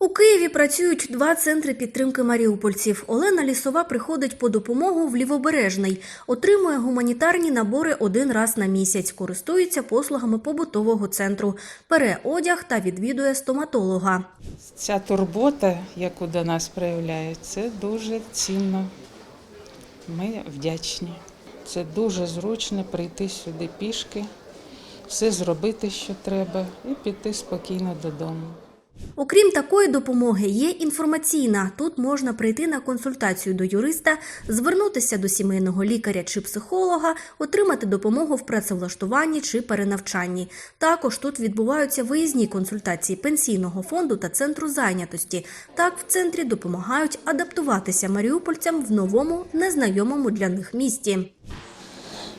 У Києві працюють два центри підтримки маріупольців. Олена Лісова приходить по допомогу в Лівобережний, отримує гуманітарні набори один раз на місяць, користується послугами побутового центру, бере одяг та відвідує стоматолога. Ця турбота, яку до нас проявляють, це дуже цінно. Ми вдячні. Це дуже зручно прийти сюди пішки, все зробити, що треба, і піти спокійно додому. Окрім такої допомоги, є інформаційна. Тут можна прийти на консультацію до юриста, звернутися до сімейного лікаря чи психолога, отримати допомогу в працевлаштуванні чи перенавчанні. Також тут відбуваються виїзні консультації пенсійного фонду та центру зайнятості. Так в центрі допомагають адаптуватися маріупольцям в новому, незнайомому для них місті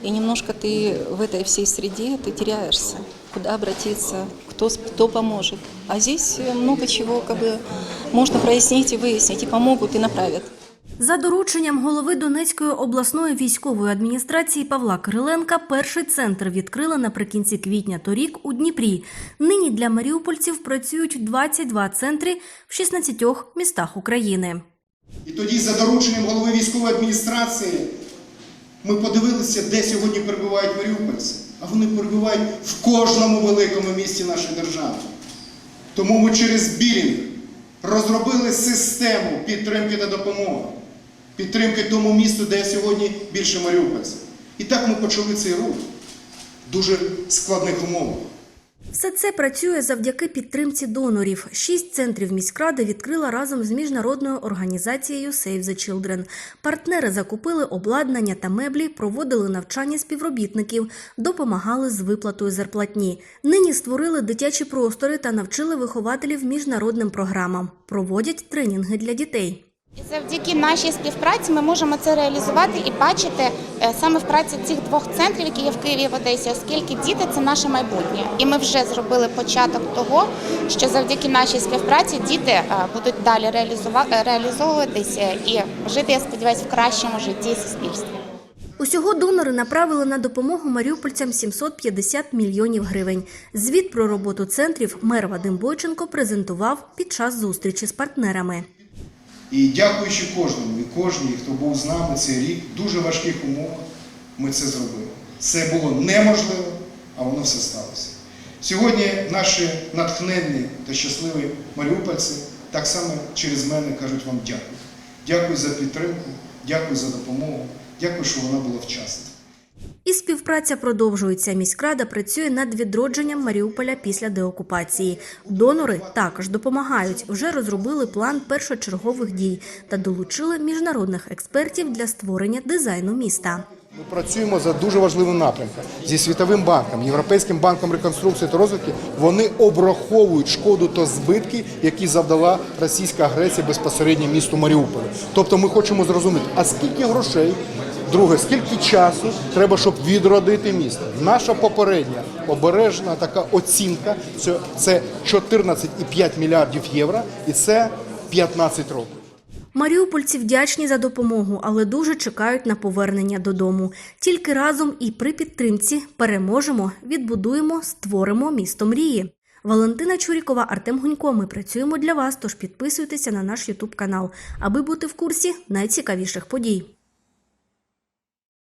И немножко ты в этой всей среде, ты теряешься. Куда обратиться, кто, с- кто поможет. А здесь э, много чего как бы можно прояснить и выяснить, и помогут, и направят. За дорученням голови Донецької обласної військової адміністрації Павла Кириленка перший центр відкрили наприкінці квітня торік у Дніпрі. Нині для маріупольців працюють 22 центри в 16 містах України. І тоді, за дорученням голови військової адміністрації, ми подивилися, де сьогодні перебувають маріупольці. А вони перебувають в кожному великому місті нашої держави. Тому ми через білінг розробили систему підтримки та допомоги. Підтримки тому місту, де сьогодні більше маріупольців. І так ми почали цей рух в дуже складних умовах. Все це працює завдяки підтримці донорів. Шість центрів міськради відкрила разом з міжнародною організацією Save the Children. Партнери закупили обладнання та меблі, проводили навчання співробітників, допомагали з виплатою зарплатні. Нині створили дитячі простори та навчили вихователів міжнародним програмам. Проводять тренінги для дітей. Завдяки нашій співпраці ми можемо це реалізувати і бачити е, саме в праці цих двох центрів, які є в Києві і в Одесі, оскільки діти це наше майбутнє. І ми вже зробили початок того, що завдяки нашій співпраці діти е, будуть далі е, реалізовуватися і жити, я сподіваюся, в кращому житті суспільстві. Усього донори направили на допомогу маріупольцям 750 мільйонів гривень. Звіт про роботу центрів мер Вадим Бойченко презентував під час зустрічі з партнерами. І дякуючи кожному і кожній, хто був з нами цей рік, дуже важких умовах, ми це зробили. Це було неможливо, а воно все сталося. Сьогодні наші натхненні та щасливі маріупольці так само через мене кажуть вам дякую. Дякую за підтримку, дякую за допомогу, дякую, що вона була вчасна. І співпраця продовжується. Міськрада працює над відродженням Маріуполя після деокупації. Донори також допомагають. Вже розробили план першочергових дій та долучили міжнародних експертів для створення дизайну міста. Ми працюємо за дуже важливим напрямком зі світовим банком, Європейським банком реконструкції та розвитку. Вони обраховують шкоду та збитки, які завдала російська агресія безпосередньо місту Маріуполю. Тобто, ми хочемо зрозуміти, а скільки грошей, друге, скільки часу треба, щоб відродити місто. Наша попередня обережна така оцінка це, це 14,5 мільярдів євро, і це 15 років. Маріупольці вдячні за допомогу, але дуже чекають на повернення додому. Тільки разом і при підтримці переможемо, відбудуємо, створимо місто мрії. Валентина Чурікова, Артем Гунько. Ми працюємо для вас. Тож підписуйтеся на наш Ютуб канал, аби бути в курсі найцікавіших подій.